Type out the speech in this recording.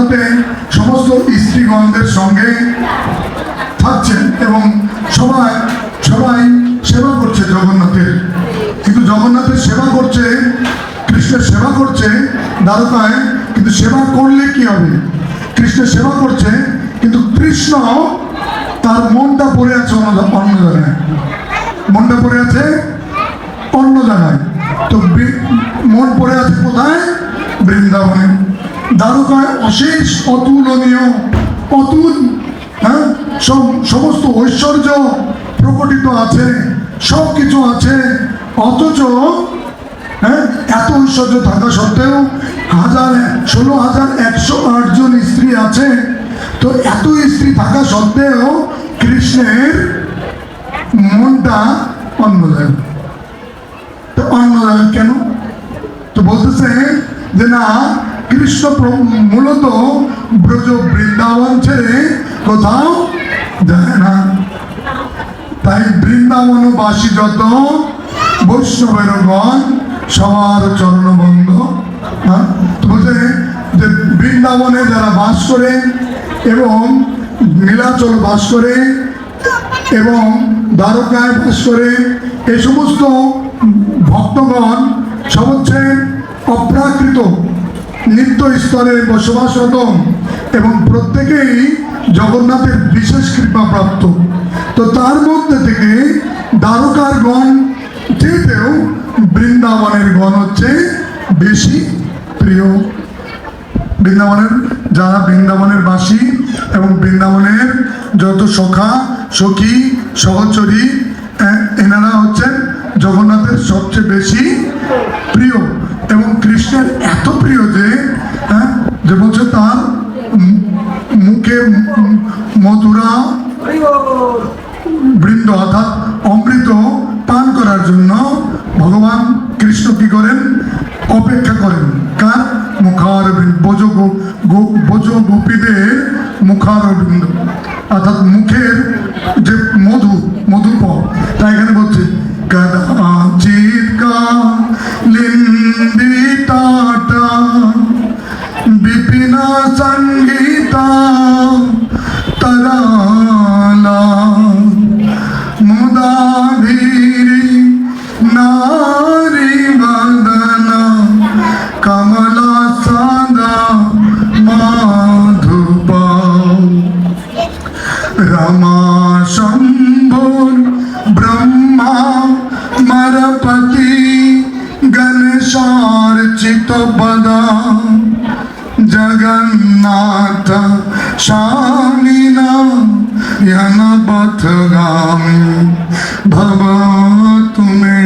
জগন্নাথে সমস্ত স্ত্রীগণদের সঙ্গে থাকছেন এবং সবাই সবাই সেবা করছে জগন্নাথের। কিন্তু জগন্নাথের সেবা করছে, কৃষ্ণের সেবা করছে দ্বারকায়, কিন্তু সেবা করলে কি হবে? কৃষ্ণের সেবা করছে, কিন্তু কৃষ্ণ তার মনটা পড়ে আছে অন্য অন্য জায়গায়। মনটা পড়ে আছে অন্য জায়গায়। তো মন পড়ে আছে কোথায়? বৃন্দাবনে। দ্বারকায় অশেষ অতুলনীয়, অতুল হ্যাঁ সমস্ত ঐশ্বর্য প্রকটিত আছে সব কিছু আছে, অথচ হ্যাঁ এত ঐশ্বর্য থাকা সত্ত্বেও হাজার, ষোলো হাজার একশো আটজন স্ত্রী আছে। তো এত স্ত্রী থাকা সত্ত্বেও কৃষ্ণের মনটা অন্য জায়গায় তো অন্য কেন? তো বলতেছে যে না কৃষ্ণ মূলত ব্রজ বৃন্দাবন ছেড়ে কোথাও যায় না। তাই বৃন্দাবনবাসী যত বৈষ্ণবের গণ সবার চরণবন্ধ হ্যাঁ যে বৃন্দাবনে যারা বাস করে এবং নীলাচল বাস করে এবং দ্বারকায় বাস করে এই সমস্ত ভক্তগণ সব হচ্ছে অপ্রাকৃত। নিত্য স্তরে বসবাসরত এবং প্রত্যেকেই জগন্নাথের বিশেষ কৃপা প্রাপ্ত। তো তার মধ্যে থেকে দ্বারকার গণ চেয়েতেও বৃন্দাবনের গণ হচ্ছে বেশি প্রিয়। বৃন্দাবনের যারা বৃন্দাবনের বাসী এবং বৃন্দাবনের যত সখা, সখী, সহচরী এনারা হচ্ছেন জগন্নাথের সবচেয়ে বেশি প্রিয়। এবং কৃষ্ণের এত প্রিয় যে হ্যাঁ যে বলছে তার মুখে মধুরা বৃন্দ অর্থাৎ অমৃত পান করার জন্য ভগবান কৃষ্ণ কি করেন? অপেক্ষা করেন। কার? মুখার বজ বজ গোপীদের মুখার বৃন্দ। অর্থাৎ মুখের যে মধু মধুপ তাই এখানে বলছে বিপিনা সঙ্গীতা তরালা মুদাভিরি নারী বদনা কমলা সাদা মাধুপা Rama শম্ভুর Brahma মরপতি গণেশার্চিত nata shalinam yanabathgami bhava tume